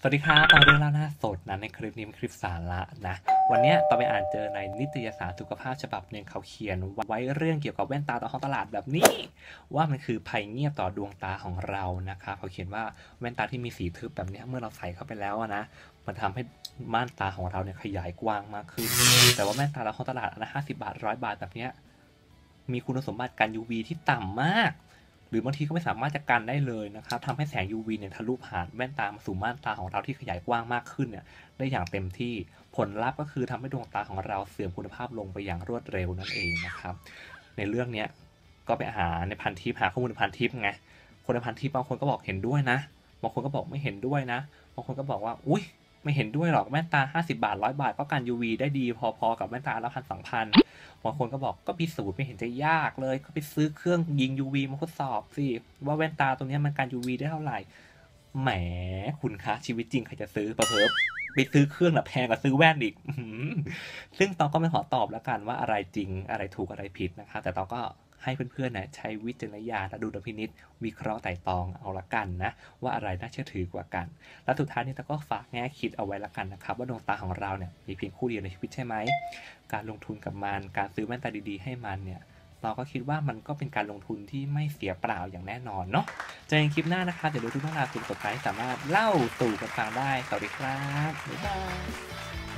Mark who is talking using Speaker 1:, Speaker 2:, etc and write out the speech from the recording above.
Speaker 1: สวัสดีครับตอนเรื่องเล่าหน้าสดนะในคลิปนี้เป็นคลิปสาระนะ วันนี้ตอนไปอ่านเจอในนิตยสารสุขภาพฉบับหนึ่งเขาเขียนไว้เรื่องเกี่ยวกับแว่นตาต่อห้องตลาดแบบนี้ ว่ามันคือภัยเงียบต่อดวงตาของเรานะครับเขาเขียนว่าแว่นตาที่มีสีทึบแบบนี้เมื่อเราใส่เข้าไปแล้วนะมันทำให้ม่านตาของเราเนี่ยขยายกว้างมากขึ้น แต่ว่าแว่นตาต่อห้องตลาดอันละห้าสิบาทร้อยบาทแบบนี้มีคุณสมบัติกัน UV ที่ต่ำมาก หรือบางทีก็ไม่สามารถจะกันได้เลยนะครับทำให้แสง UV เนี่ยทะลุผ่านแว่นตามาสู่ม่านตาของเราที่ขยายกว้างมากขึ้นเนี่ยได้อย่างเต็มที่ผลลัพธ์ก็คือทำให้ดวงตาของเราเสื่อมคุณภาพลงไปอย่างรวดเร็วนั่นเองนะครับในเรื่องเนี้ยก็ไปหาในพันทิปหาข้อมูลในพันทิปไงคนในพันทิปบางคนก็บอกเห็นด้วยนะบางคนก็บอกไม่เห็นด้วยนะบางคนก็บอกว่าอุ้ย ไม่เห็นด้วยหรอกแว่นตา 50 บาทร้อยบาท ก็กัน UV ได้ดีพอๆ กับแว่นตาละพันสองพันบางคนก็บอกก็พิสูจน์ไม่เห็นจะยากเลย ก็ไปซื้อเครื่องยิง UV มาทดสอบสิ ว่าแว่นตาตรงนี้มันการ UV ได้เท่าไหร่ แหมคุณคะชีวิตจริงใครจะซื้อประเพิ่ไปซื้อเครื่องน่ะแพงกว่าซื้อแว่นอีกซึ่งตองก็ไม่ขอตอบแล้วกันว่าอะไรจริงอะไรถูกอะไรผิดนะคะแต่ตองก็ ให้เพื่อนๆนะใช้วิจารณญาณและดูดพินิษวิเคราะห์ไต่ตองเอาละกันนะ ว่าอะไรน่าเชื่อถือกว่ากัน และสุดท้ายนี้ตองก็ฝากแง่คิดเอาไว้ละกันนะครับ ว่าดวงตาของเราเนี่ยมีเพียงคู่เดียวในชีวิตใช่ไหมการลงทุนกับมัน การซื้อแว่นตาดีๆให้มันเนี่ยเราก็คิดว่ามันก็เป็นการลงทุนที่ไม่เสียเปล่าอย่างแน่นอนเนาะเจอกันคลิปหน้านะครับเดี๋ยวดูทุกท่านราวสุดสุดท้ายสามารถเล่าสู่กันฟังได้สวัสดีครับบ๊ายบาย